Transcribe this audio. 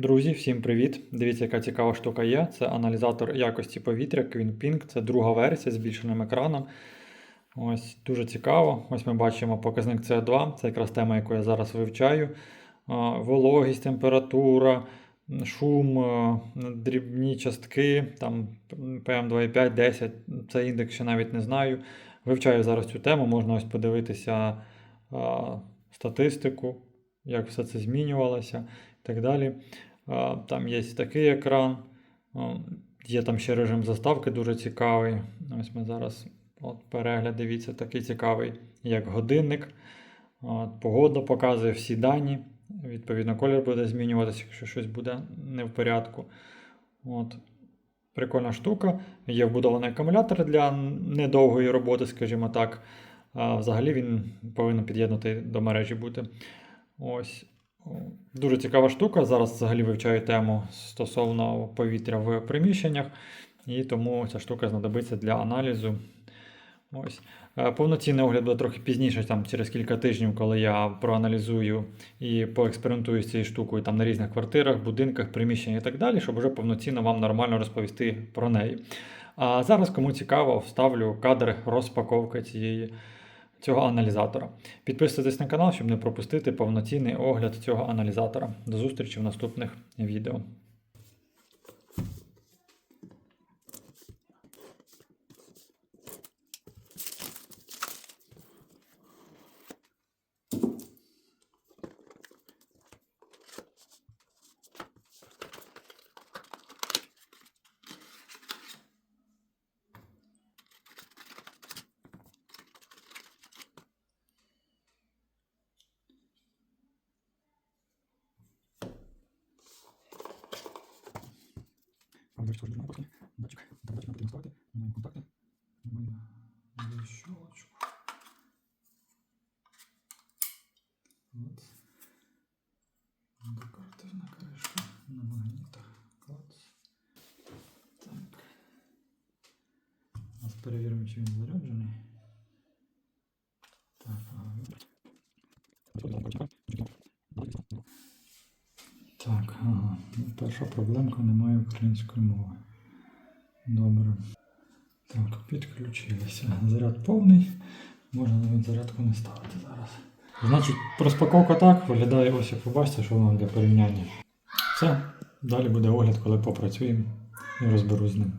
Друзі, всім привіт! Дивіться, яка цікава штука є. Це аналізатор якості повітря QueenPink. Це друга версія з збільшеним екраном. Ось дуже цікаво. Ось ми бачимо показник CO2. Це якраз тема, яку я зараз вивчаю. Вологість, температура, шум, дрібні частки, там PM2,5, 10. Це індекс ще навіть не знаю. Вивчаю зараз цю тему. Можна ось подивитися статистику, як все це змінювалося і так далі. Там є такий екран. Є там ще режим заставки дуже цікавий. Ось ми зараз от перегляд, дивіться, такий цікавий, як годинник. От, Погода показує всі дані. Відповідно, колір буде змінюватися, якщо щось буде не в порядку. От. Прикольна штука. Є вбудований акумулятор для недовгої роботи, скажімо так. А взагалі він повинен під'єднати до мережі бути. Ось. Дуже цікава штука. Зараз взагалі вивчаю тему стосовно повітря в приміщеннях, і тому ця штука знадобиться для аналізу. Ось. Е, Повноцінний огляд буде трохи пізніше, там через кілька тижнів, коли я проаналізую і поекспериментую з цією штукою там на різних квартирах, будинках, приміщеннях і так далі, щоб вже повноцінно вам нормально розповісти про неї. А зараз, кому цікаво, вставлю кадр розпаковки цієї. Цього аналізатора. Підписуйтесь на канал, щоб не пропустити повноцінний огляд цього аналізатора. До зустрічі в наступних відео. Правда, что же после датчик. Там датчик потрібно ставити. Ми маємо контакти. Ми маємо щелочку. От. Декоративна кришка на магнітах. Клац. Так. Зараз перевіримо, чи він заряджений. Так, ага. Так, ага. Перша проблемка немає української мови. Добре. Так, підключилися. Заряд повний. Можна навіть зарядку не ставити зараз. Значить, розпаковка так виглядає ось як ви бачите, що воно для порівняння. Все. Далі буде огляд, коли попрацюємо і розберусь з ним.